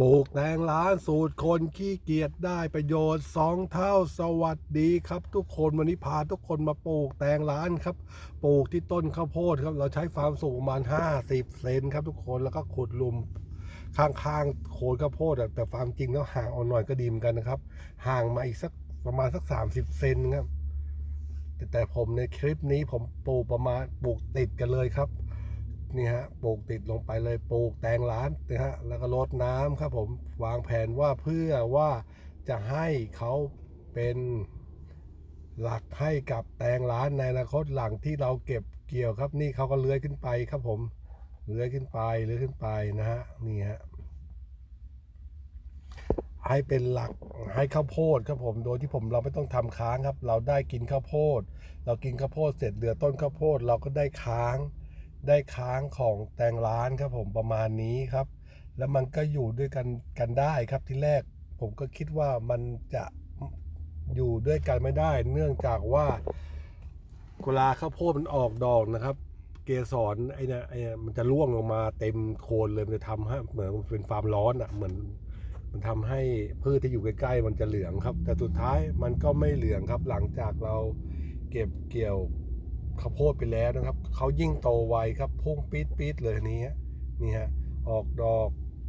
ปลูกแตงร้านสูตรคนขี้เกียจได้ประโยชน์สองเท่าสวัสดีครับ ทุกคนวันนี้พาทุกคนมาปลูกแตงร้านครับ ปลูกที่ต้นข้าวโพดครับ เราใช้ฟาร์มสูงประมาณ 50 เซนครับทุกคนแล้วก็ขุดหลุมข้างๆโคนข้าวโพดแต่ฟาร์มจริงแล้วห่างออกหน่อยก็ดีเหมือนกันนะครับ ห่างมาอีกสักประมาณสัก 30 เซนครับแต่ผมในคลิปนี้ผมปลูกประมาณปลูกติดกันเลยครับ นี่ฮะปลูกติดลงไปเลยปลูกแตงร้านนะฮะแล้วก็รดน้ำครับผมวางแผนว่าเพื่อว่าจะให้เขาเป็นหลักให้กับแตงร้านในอนาคตหลังที่เราเก็บเกี่ยวครับ นี่เขาก็เลื้อยขึ้นไปครับผมเลื้อยขึ้นไปเลื้อยขึ้นไปนะฮะนี่ฮะให้เป็นหลักให้ข้าวโพดครับผมโดยที่ผมเราไม่ต้องทำค้างครับ เราได้กินข้าวโพด เรากินข้าวโพดเสร็จเหลือต้นข้าวโพด เราก็ได้ค้าง ได้ค้างของแตงร้านครับผมประมาณนี้ครับ แล้วมันก็อยู่ด้วยกันกันได้ครับที่แรก ผมก็คิดว่ามันจะอยู่ด้วยกันไม่ได้ เนื่องจากว่าเวลาข้าวโพดมันออกดอกนะครับ เกสรไอ้เนี่ยไอ้เนี่ยมันจะร่วงลงมาเต็มโคนเลยมันจะทำให้เหมือนมันเป็นฟาร์มร้อนอะเหมือนมันทำให้พืชที่อยู่ใกล้ๆมันจะเหลืองครับ แต่สุดท้ายมันก็ไม่เหลืองครับหลังจากเราเก็บเกี่ยว ข้าวโพดไปแล้วนะครับเขายิ่งโตไวครับพุ่งปี๊ดปี๊ดเลยนี้นี่ฮะออกดอก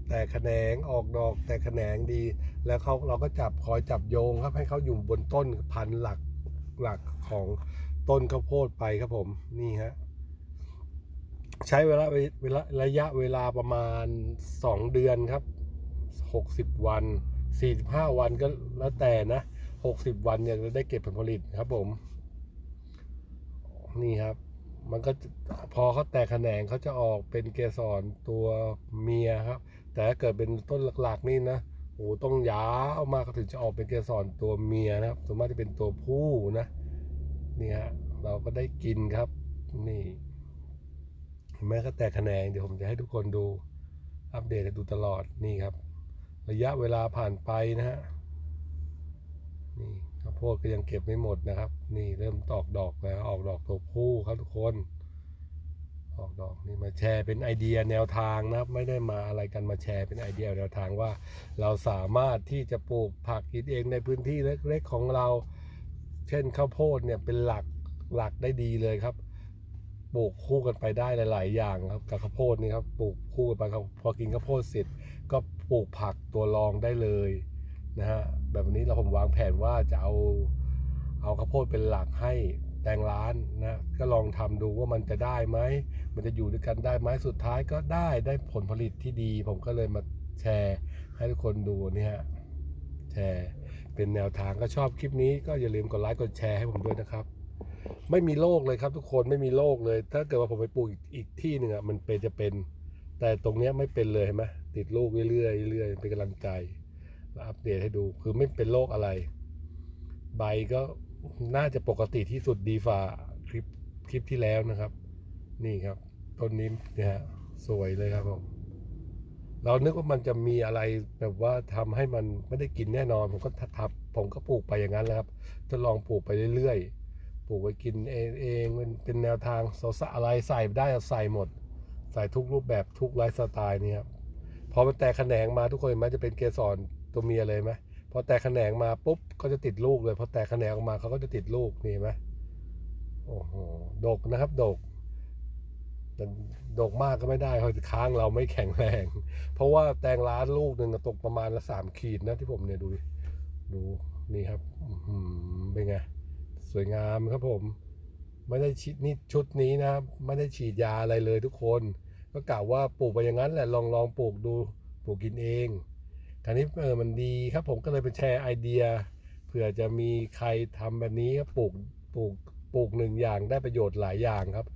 แต่แขนงออกดอกแต่แขนงดี แล้วเขาเราก็จับคอยจับโยงครับให้เขาอยู่บนต้นพันหลักหลักของต้นข้าวโพดไปครับผมนี่ฮะใช้เวลาเวลาระยะเวลาประมาณ 2 เดือนครับ 60 วัน 45 วันก็แล้วแต่นะ 60 วันเนี่ยจะได้เก็บผลผลิตครับผม นี่ครับ มันก็พอเขาแตกแขนงเขาจะออกเป็นเกสรตัวเมียครับ แต่ถ้าเกิดเป็นต้นหลักๆนี่นะโอ้ต้องยาวมากถึงจะออกเป็นเกสรตัวเมียนะครับส่วนมากจะเป็นตัวผู้นะนี่ฮะเราก็ได้กินครับ นี่เห็นไหมเขาแตกแขนงเดี๋ยวผมจะให้ทุกคนดูอัปเดตให้ดูตลอดนี่ครับ ระยะเวลาผ่านไปนะฮะนี่ข้าวโพดก็ยังเก็บไม่หมดนะครับ นี่เริ่มตอกดอกแล้วอ อกดอกตัวผู้ครับทุกคนออกดอกนี่มาแชร์เป็นไอเดียแนวทางนะครับ ไม่ได้มาอะไรกันมาแชร์เป็นไอเดียแนวทางว่า เราสามารถที่จะปลูกผักกินเองในพื้นที่เล็กๆของเรา เช่นข้าวโพดเนี่ยเป็นหลักหลักได้ดีเลยครับปลูกคู่กันไปได้หลาย ๆ อย่างครับกับข้าวโพดนี่ครับปลูกคู่กันไปครับพอกินข้าวโพดเสร็จก็ปลูกผักตัวรองได้เลยนะฮะแบบนี้เราผมวางแผนว่าจะเอาเอาข้าวโพดเป็นหลักให้ แต่งร้านนะก็ลองทำดูว่ามันจะได้ไหม มันจะอยู่ด้วยกันได้ไหมสุดท้ายก็ได้ได้ผลผลิตที่ดี ผมก็เลยมาแชร์ให้ทุกคนดูนี่ฮะแชร์เป็นแนวทางก็ชอบคลิปนี้ก็อย่าลืมกดไลค์กดแชร์ให้ผมด้วยนะครับ ไม่มีโรคเลยครับทุกคนไม่มีโรคเลย ถ้าเกิดว่าผมไปปลูกอีกอีกที่หนึ่งอะมันเป็นจะเป็น แต่ตรงเนี้ยไม่เป็นเลยเห็นไหมติดลูกเรื่อยๆเรื่อยๆเป็นกำลังใจแล้วอัปเดตให้ดูคือไม่เป็นโรคอะไร ใบก็ น่าจะปกติที่สุดดีฝ่าคลิปคลิปที่แล้วนะครับ นี่ครับต้นนี้นี่ยฮะสวยเลยครับผมเรานึกว่ามันจะมีอะไรแบบว่าทำให้มันไม่ได้กินแน่นอนผมก็ทับผมก็ปลูกไปอย่างนั้นแหละครับทดลองปลูกไปเรื่อยๆปลูกไว้กินเองเองเป็นแนวทางสสอะไรใส่ได้ใส่หมด ใส่ทุกรูปแบบทุกไลฟ์สไตล์นี่ครับพอมันแตกแขนงมาทุกคนมันจะเป็นเกสรตัวเมียเลยไหม พอแตกแขนงมาปุ๊บก็จะติดลูกเลย พอแตกแขนงออกมาเขาก็จะติดลูกนี่ไหมโอ้โหดกนะครับดกแต่ดกมากก็ไม่ได้เพราะค้างเราไม่แข็งแรง เพราะว่าแตงร้านลูกหนึ่งตกประมาณละสามขีดนะที่ผมเนี่ยดูดูนี่ครับอื้อหือเป็นไงสวยงามครับผม ไม่ได้ฉีดนี่ชุดนี้นะครับไม่ได้ฉีดยาอะไรเลยทุกคน ก็กล่าวว่าปลูกไปอย่างนั้นแหละลองลองปลูกดูปลูกกินเอง คราวนี้เออมันดีครับผมก็เลยไปแชร์ไอเดียเผื่อจะมีใครทำแบบนี้ก็ปลูกปลูกปลูกหนึ่งอย่างได้ประโยชน์หลายอย่างครับ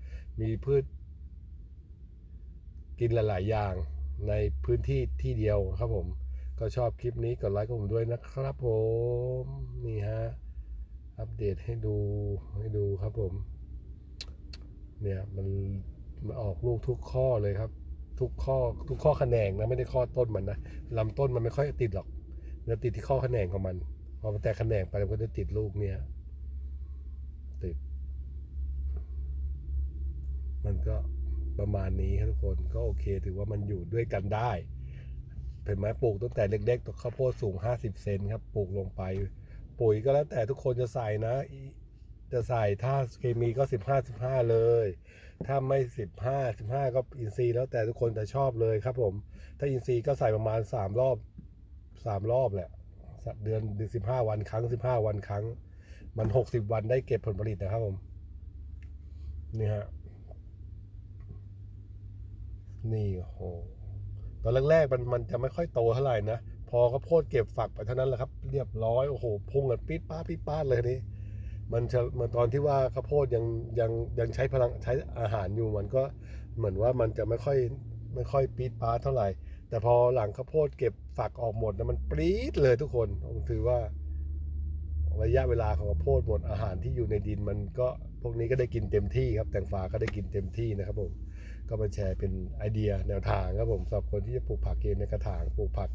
มีพืช กินหลายๆอย่างในพื้นที่ที่เดียวครับผม ก็ชอบคลิปนี้กดไลค์กับผมด้วยนะครับผมนี่ฮะอัปเดตให้ดูให้ดูครับผม เนี่ยมันมันออกลูกทุกข้อเลยครับ ทุกข้อทุกข้อแขนงนะไม่ได้ข้อต้นมันนะลำต้นมันไม่ค่อยติดหรอกมันติดที่ข้อแขนงของมันพอมันแตกแขนงไปมันก็จะติดลูกเนี่ยติด มันก็ประมาณนี้ครับทุกคนก็โอเค ถือว่ามันอยู่ด้วยกันได้เห็นไหมปลูกตั้งแต่เล็กๆตัวข้าวโพดสูง 50 เซนครับปลูกลงไป ปุ๋ยก็แล้วแต่ทุกคนจะใส่นะ จะใส่ถ้าเคมีก็ 15 15 เลย ถ้าไม่15 15ก็อินทรีแล้วแต่ทุกคนจะชอบเลยครับผม ถ้าอินทรีก็ใส่ประมาณ3รอบ3รอบแหละเดือนเดือน15วันครั้ง15วันครั้ง มัน60วันได้เก็บผลผลิตนะครับผมนี่ฮะนี่โอ้โหตอนแรกๆมันมันจะไม่ค่อยโตเท่าไหร่นะพอข้าโพดเก็บฝักไปเท่านั้นแหละครับ เรียบร้อยโอ้โหพุ่งกันปี๊ดป้าปี๊ดป้าเลยนี่ มันจะมันตอนที่ว่าข้าวโพดยังยังยังใช้พลังใช้อาหารอยู่มันก็เหมือนว่ามันจะไม่ค่อยไม่ค่อยปี๊ดป้าเท่าไหร่ แต่พอหลังข้าวโพดเก็บฝักออกหมดนะมันปรี๊ดเลยทุกคนผมถือว่า ระยะเวลาของข้าวโพดหมดอาหารที่อยู่ในดินมันก็พวกนี้ก็ได้กินเต็มที่ครับแตงฟ้าก็ได้กินเต็มที่นะครับผมก็มาแชร์เป็นไอเดียแนวทางครับผมสำหรับคนที่จะปลูกผักเองในกระถางปลูกผัก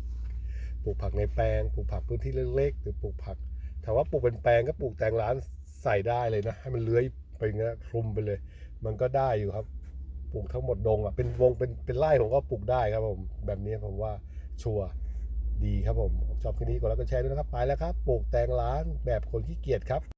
ปลูกผักในแปลงปลูกผักพื้นที่เล็กๆหรือปลูกผักถามว่าปลูกเป็นแปลงก็ปลูกแตงร้าน ใส่ได้เลยนะ ให้มันเลื้อยไปอย่างเงี้ยคลุมไปเลย มันก็ได้อยู่ครับ ปลูกทั้งหมดดงอะเป็นวงเป็นเป็นไร่ผมก็ปลูกได้ครับผมแบบนี้ผมว่าชัวร์ดีครับผมชอบคลิปนี้กดไลค์กดแชร์ด้วยนะครับไปแล้วครับปลูกแตงร้านแบบคนขี้เกียจครับ